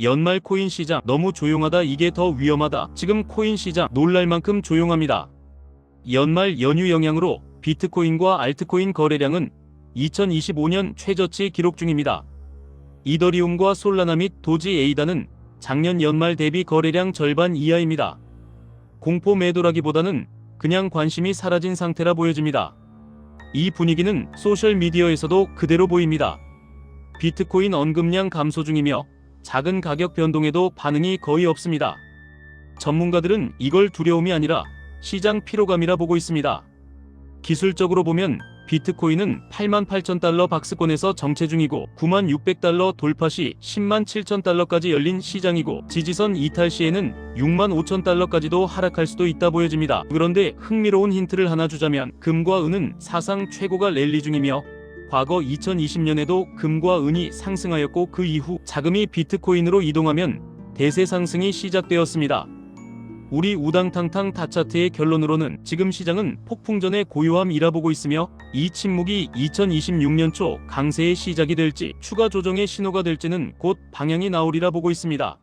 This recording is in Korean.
연말 코인 시장 너무 조용하다 이게 더 위험하다. 지금 코인 시장 놀랄 만큼 조용합니다. 연말 연휴 영향으로 비트코인과 알트코인 거래량은 2025년 최저치 기록 중입니다. 이더리움과 솔라나 및 도지 에이다는 작년 연말 대비 거래량 절반 이하입니다. 공포 매도라기보다는 그냥 관심이 사라진 상태라 보여집니다. 이 분위기는 소셜미디어에서도 그대로 보입니다. 비트코인 언급량 감소 중이며 작은 가격 변동에도 반응이 거의 없습니다. 전문가들은 이걸 두려움이 아니라 시장 피로감이라 보고 있습니다. 기술적으로 보면 비트코인은 8만 8천 달러 박스권에서 정체 중이고 9만 600달러 돌파 시 10만 7천 달러까지 열린 시장이고 지지선 이탈 시에는 6만 5천 달러까지도 하락할 수도 있다 보여집니다. 그런데 흥미로운 힌트를 하나 주자면 금과 은은 사상 최고가 랠리 중이며 과거 2020년에도 금과 은이 상승하였고 그 이후 자금이 비트코인으로 이동하면 대세 상승이 시작되었습니다. 우리 우당탕탕 다차트의 결론으로는 지금 시장은 폭풍전의 고요함이라 보고 있으며 이 침묵이 2026년 초 강세의 시작이 될지 추가 조정의 신호가 될지는 곧 방향이 나오리라 보고 있습니다.